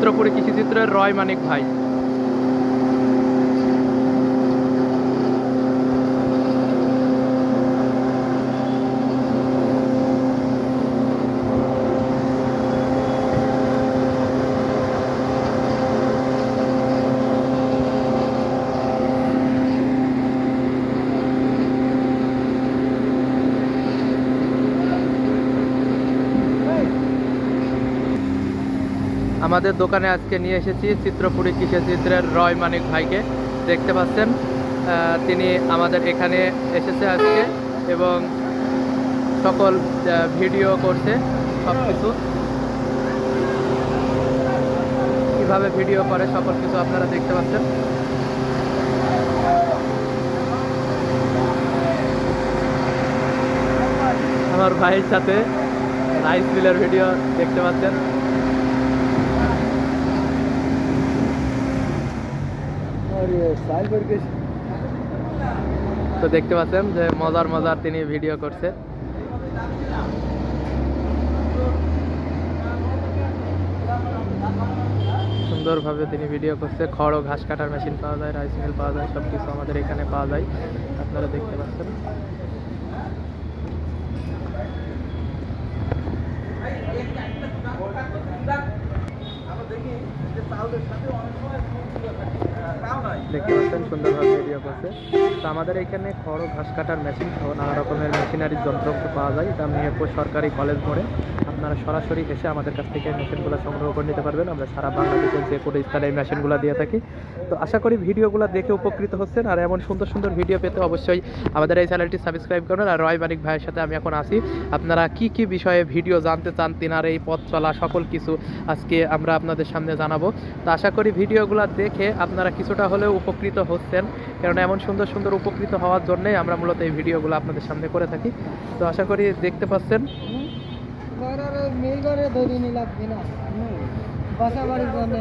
চিত্রপুরী কৃষিচিত্রের রয় মানিক ভাই। আমাদের দোকানে আজকে নিয়ে এসেছি চিত্রপুরী কৃষিচিত্রের রয় মানিক ভাইকে। দেখতে পাচ্ছেন তিনি আমাদের এখানে এসেছে আজকে এবং সকল ভিডিও করছে সব কিছু কীভাবে ভিডিও করে সকল কিছু আপনারা দেখতে পাচ্ছেন। আমার ভাইয়ের সাথে রাইস মিলের ভিডিও দেখতে পাচ্ছেন। তো দেখতে পাচ্ছেন যে মজার মজার তিনি ভিডিও করছে। সুন্দরভাবে তিনি ভিডিও করছে। খড় ও ঘাস কাটার মেশিন পাওয়া যায় রাইস মিল পাওয়া যায় সব কিছু আমাদের এখানে পাওয়া যায়। আপনারা দেখতে পাচ্ছেন। দেখতে পাচ্ছেন সুন্দরভাবে ভিডিও করছে। তো আমাদের এখানে খড়, ঘাস কাটার মেশিন সহ নানা রকমের মেশিনারি যন্ত্রাংশ পাওয়া যায়। এটা মেহেরপুর সরকারি কলেজ মোড়ে। আপনারা সরাসরি এসে আমাদের কাছ থেকে মেশিনগুলো সংগ্রহ করে নিতে পারবেন। আমরা সারা বাংলাদেশের যে কোনো স্থানে এই মেশিনগুলো দিয়ে থাকি। তো আশা করি ভিডিওগুলো দেখে উপকৃত হচ্ছেন। আর এমন সুন্দর সুন্দর ভিডিও পেতে অবশ্যই আমাদের এই চ্যানেলটি সাবস্ক্রাইব করুন। আর রয় মানিক ভাইয়ের সাথে আমি এখন আসি আপনারা কি কি বিষয়ে ভিডিও জানতে চান, তিনার এই পথ চলা, সকল কিছু আজকে আমরা আপনাদের সামনে জানাব। তো আশা করি ভিডিওগুলো দেখে আপনারা কিছুটা হলেও উপকৃত হচ্ছেন। কেননা এমন সুন্দর সুন্দর উপকৃত হওয়ার জন্যই আমরা মূলত এই ভিডিওগুলো আপনাদের সামনে করে থাকি। তো আশা করি দেখতে পাচ্ছেন। মেল ঘরে দুদিনই লাগবে না বাসা বাড়ির জন্য